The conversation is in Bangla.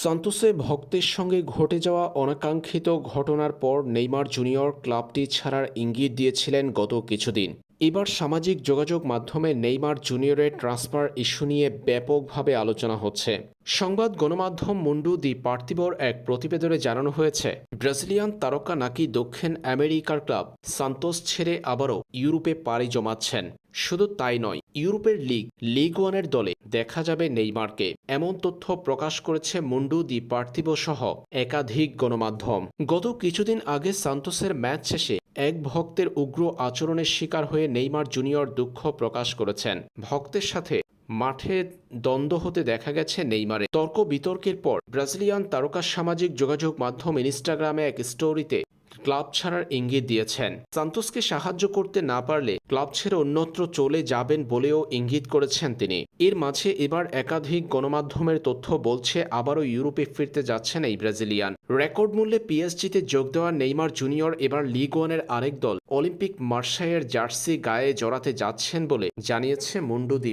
সান্তোসে ভক্তের সঙ্গে ঘটে যাওয়া অনাকাঙ্ক্ষিত ঘটনার পর নেইমার জুনিয়র ক্লাবটি ছাড়ার ইঙ্গিত দিয়েছিলেন গত কিছুদিন। এবার সামাজিক যোগাযোগ মাধ্যমে নেইমার জুনিয়রের ট্রান্সফার ইস্যু নিয়ে ব্যাপকভাবে আলোচনা হচ্ছে। সংবাদ গণমাধ্যম মুন্ডু দি পার্থিবর এক প্রতিবেদনে জানানো হয়েছে, ব্রাজিলিয়ান তারকা নাকি দক্ষিণ আমেরিকার ক্লাব সান্তোস ছেড়ে আবারও ইউরোপে পাড়ি জমাচ্ছেন। শুধু তাই নয়, ইউরোপের লিগ লিগ ওয়ানের দলে দেখা যাবে নেইমারকে। এমন তথ্য প্রকাশ করেছে মুন্ডু দি পার্থিব সহ একাধিক গণমাধ্যম। গত কিছুদিন আগে সান্তোসের ম্যাচ শেষে এক ভক্তের উগ্র আচরণের শিকার হয়ে নেইমার জুনিয়র দুঃখ প্রকাশ করেছেন। ভক্তের সাথে মাঠে দ্বন্দ্ব হতে দেখা গেছে নেইমারে তর্ক বিতর্কের পর ব্রাজিলিয়ান তারকা সামাজিক যোগাযোগ মাধ্যম ইনস্টাগ্রামে এক স্টোরিতে ক্লাব ছাড়ার ইঙ্গিত দিয়েছেন। সান্তোসকে সাহায্য করতে না পারলে ক্লাব ছেড়ে অন্যত্র চলে যাবেন বলেও ইঙ্গিত করেছেন তিনি। এর মাঝে এবার একাধিক গণমাধ্যমের তথ্য বলছে, আবারও ইউরোপে ফিরতে যাচ্ছেন এই ব্রাজিলিয়ান। রেকর্ড মূল্যে পিএসজিতে যোগ দেওয়া নেইমার জুনিয়র এবার লিগ ওয়ানের আরেক দল, অলিম্পিক মার্সাইয়ের জার্সি গায়ে জড়াতে যাচ্ছেন বলে জানিয়েছে মুন্ডু দি